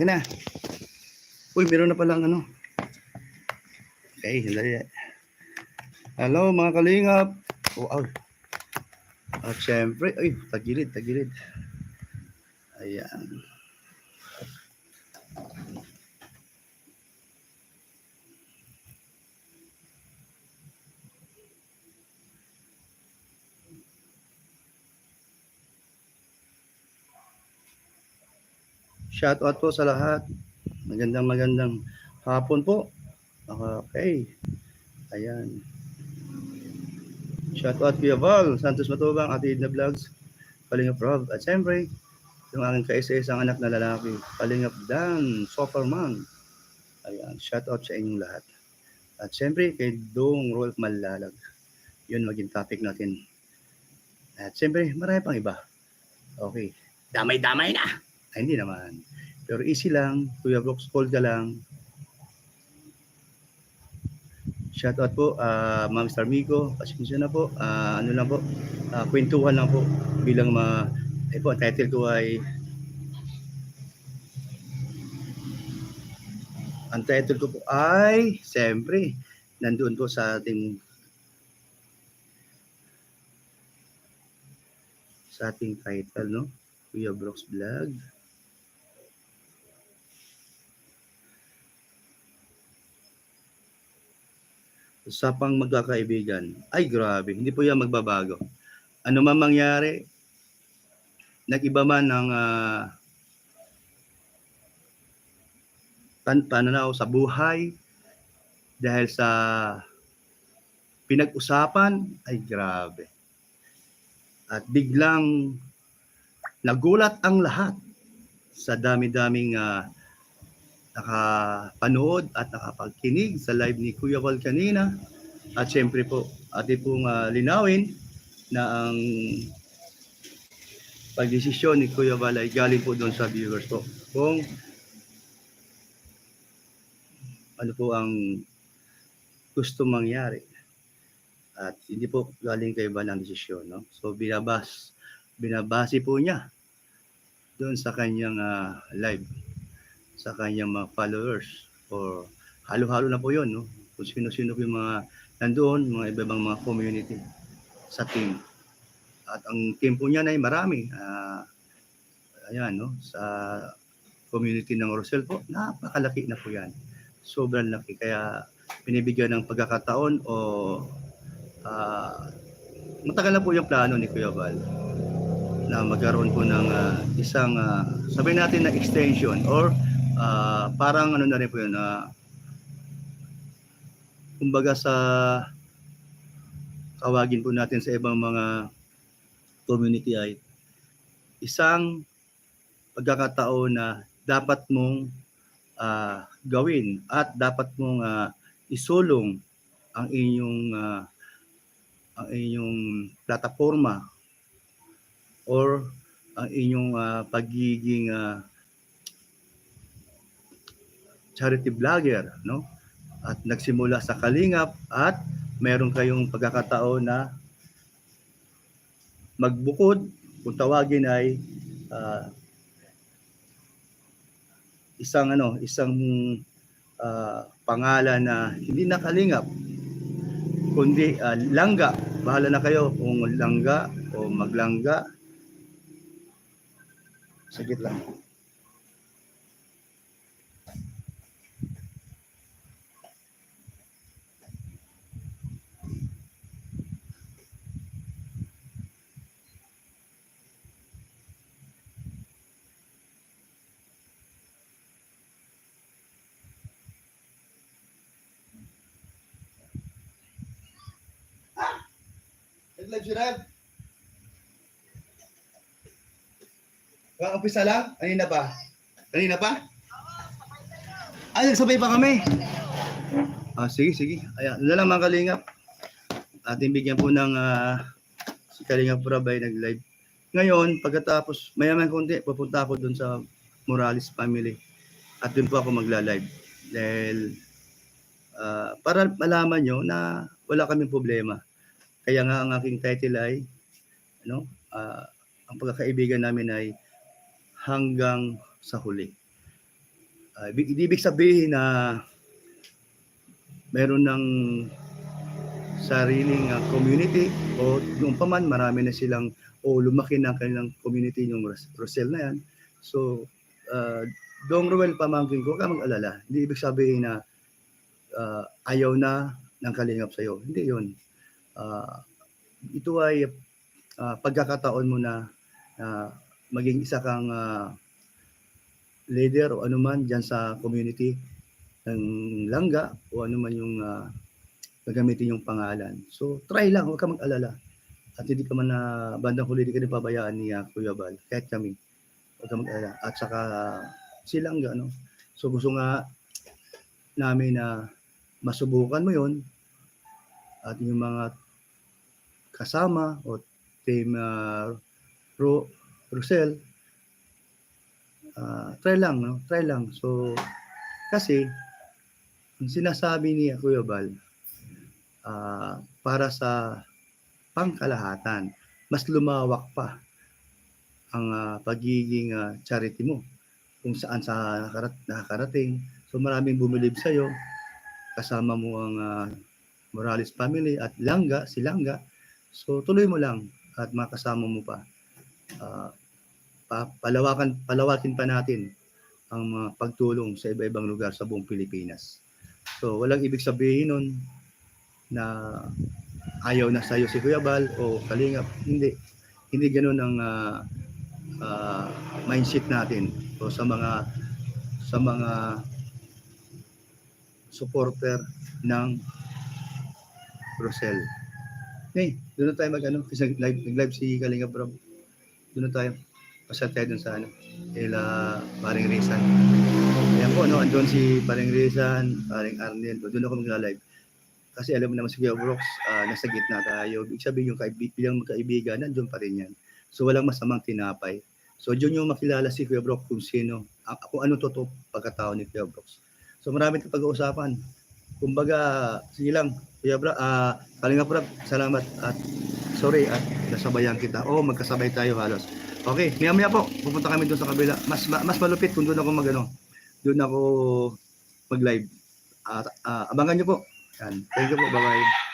Okay na. Uy, meron na palang ano. Okay, sandali. Hello mga kalingap. Oh, oh. At syempre, ay, tagilid, tagilid. Ayan. Shout out po sa lahat. Magandang magandang hapon po. Okay. Ayan. Shout out Kuya Val, Santos Matubang, Ate Edna Vlogs, Kalingap Rob, at siyempre, yung aking kaisa-isang anak na lalaki, Kalingap Dan, Superman. Ayan, shout out sa inyong lahat. At siyempre, kay Dong Rolf Malalag. Yun maging topic natin. At siyempre, marami pang iba. Okay. Damay-damay na! Ay, hindi naman. Pero easy lang. Kuya Brooks, call ka lang. Shout out po, uh, Ma'am Star Mico. Pasensya na po. Ah, ano lang po, ah, kwentuhan lang po bilang ma... Eh po, title ko ay... Ang title ko po ay, siyempre, nandoon po sa ating sa ating title, no? Kuya Brooks Vlog. Usapang magkakaibigan. Ay, grabe. Hindi po yan magbabago. Ano man mangyari, nag-iba man ng uh, pan pananaw sa buhay dahil sa pinag-usapan, ay grabe. At biglang nagulat ang lahat sa dami-daming uh, nakapanood at nakapagkinig sa live ni Kuya Val kanina. At syempre po, atin pong uh, linawin na ang pagdesisyon ni Kuya Val ay galing po doon sa viewers po. Kung ano po ang gusto mangyari. At hindi po galing kay Val ang desisyon. No? So binabas, binabase po niya doon sa kanyang uh, live sa kanyang mga followers or halo-halo na po yun, no? Kung sino-sino po yung mga nandoon, mga iba-ibang mga community sa team. At ang team po niya ay marami. Uh, ayan, no? Sa community ng Rosel po, napakalaki na po yan. Sobrang laki. Kaya pinibigyan ng pagkakataon o uh, matagal na po yung plano ni Kuya Val na magkaroon po ng uh, isang, uh, sabihin natin na extension or uh, parang ano na rin po yun, uh, kumbaga sa tawagin po natin sa ibang mga community ay isang pagkakataon na dapat mong uh, gawin at dapat mong uh, isulong ang inyong uh, ang inyong plataforma or ang inyong uh, pagiging uh, charity vlogger, no? At nagsimula sa Kalingap at meron kayong pagkakataon na magbukod, kung tawagin ay uh, isang ano, isang uh, pangalan na hindi na Kalingap, kundi uh, langga. Bahala na kayo kung langga o maglangga. Sagit lang. Si Rev. Baka umpisa lang? Kanina pa? Kanina pa? Ay, nagsabay pa kami. Ah, sige, sige. Ayan, ano lang mga kalingap. Ating bigyan po ng uh, si Kalingap Prabay nag-live. Ngayon, pagkatapos, mayaman konti, pupunta ako dun sa Morales family. At dun po ako magla-live. Dahil uh, para malaman nyo na wala kaming problema. Kaya nga ang aking title ay ano, uh, ang pagkakaibigan namin ay hanggang sa huli. Ah, ibig- ibig sabihin na meron ng sariling ah, community o noong pa man marami na silang o lumaki na ang kanilang community yung Ros- Rosel na yan. So, uh, Dong Ruel pamangkin ko, ka mag-alala. Hindi ibig sabihin na ah, ayaw na ng kalingap sa'yo. Hindi yun. Ah, ito ay ah, pagkakataon mo na na maging isa kang ah, leader o anuman dyan sa community ng langga o anuman yung uh, gagamitin yung pangalan. So, try lang, huwag ka mag-alala. At hindi ka man na bandang huli, hindi ka din pabayaan ni uh, Kuya Bal, kahit kami. Huwag ka mag-alala. At saka si Langga, no? So, gusto nga namin na masubukan mo yon at yung mga kasama o team uh, Ro, Rosel, ah, try lang, no? Try lang. So, kasi, ang sinasabi ni Kuya Bal, ah, para sa pangkalahatan, mas lumawak pa ang ah, pagiging ah, charity mo kung saan sa nakarat, nakakarating. So maraming bumilib sa iyo. Kasama mo ang ah, Morales family at Langga, si Langga. So tuloy mo lang at makasama mo pa. Ah, pa, palawakan palawakin pa natin ang mga pagtulong sa iba-ibang lugar sa buong Pilipinas. So walang ibig sabihin nun na ayaw na sa'yo si Kuya Bal o Kalingap. Hindi. Hindi ganun ang ah, ah, mindset natin o sa mga sa mga supporter ng Rosel. Okay, doon na tayo mag ano, kasi nag-live, nag-live si Kalingap Rob. Doon na tayo. Pasal tayo dun sa ano, ila Paring Rizan. Ayan po, no, andun si Paring Rizan, Paring Arnel. Doon ako magla-live. Kasi alam mo naman si Kuya Brooks, ah, nasa gitna tayo. Ibig sabihin yung kaib- bilang magkaibigan, nandun pa rin yan. So walang masamang tinapay. So doon yung makilala si Kuya Brooks kung sino, ang- kung ano totoo pagkatao ni Kuya Brooks. So marami tayong pag-uusapan. Kumbaga, sige lang, Kuya Bra, ah, Kalinga Prab, salamat at sorry at nasabayan kita. O magkasabay tayo halos. Okay, maya maya po, pupunta kami doon sa kabila. Mas ma- mas malupit kung doon ako magano. Doon ako mag-live. At ah, abangan niyo po. Yan. Thank you po. Bye-bye.